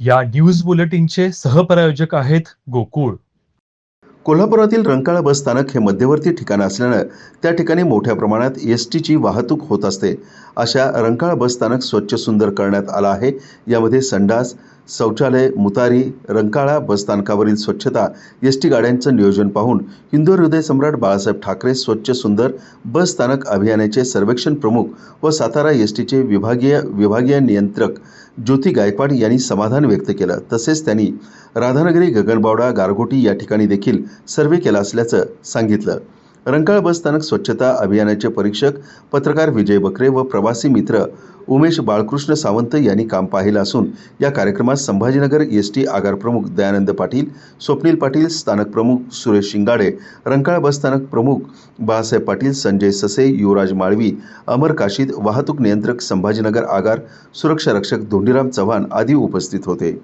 या न्यूज बुलेटिनचे सहप्रायोजक आहेत गोकुळ. कोल्हापुरातील रंकाळा बस स्थानक हे मध्यवर्ती ठिकाण असल्यानं त्या ठिकाणी मोठ्या प्रमाणात एस टीची वाहतूक होत असते. अशा रंकाळा बस स्थानक स्वच्छ सुंदर करण्यात आलं आहे. यामध्ये संडास शौचालय मुतारी रंकाळा बसस्थानकावरील स्वच्छता एस टी गाड्यांचं नियोजन पाहून हिंदू हृदय सम्राट बाळासाहेब ठाकरे स्वच्छ सुंदर बस स्थानक अभियानाचे सर्वेक्षण प्रमुख व सातारा एस टीचे विभागीय विभागीय नियंत्रक ज्योती गायकवाड यांनी समाधान व्यक्त केलं. तसेच त्यांनी राधानगरी गगनबावडा गारगोटी या ठिकाणी देखील सर्वे केला असल्याचं सांगितलं. रंकाळ बस स्थानक स्वच्छता अभियानाचे परीक्षक पत्रकार विजय बकरे व प्रवासी मित्र उमेश बाळकृष्ण सावंत यांनी काम पाहिलं असून या कार्यक्रमात संभाजीनगर एस टी आगार प्रमुख दयानंद पाटील स्वप्नील पाटील स्थानक प्रमुख सुरेश शिंगाडे रंकाळ बस स्थानक प्रमुख बाळासाहेब पाटील संजय ससे युवराज माळवी अमर काशीद वाहतूक नियंत्रक संभाजीनगर आगार सुरक्षा रक्षक धोंडीराम चव्हाण आदी उपस्थित होते.